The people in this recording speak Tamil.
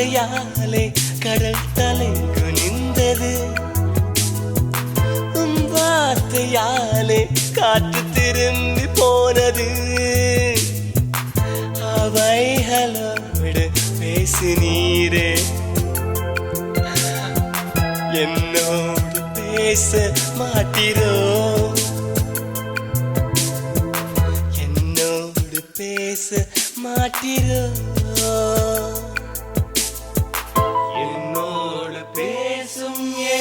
வார்த்தையாலே கடல் தலை குனிந்தது உன் வார்த்தையாலே காற்று திரும்பி போனது. அவைகளோடு பேசினீரே. என்னோடு பேச மாட்டிரோ? என்னோடு பேச மாட்டிரோ?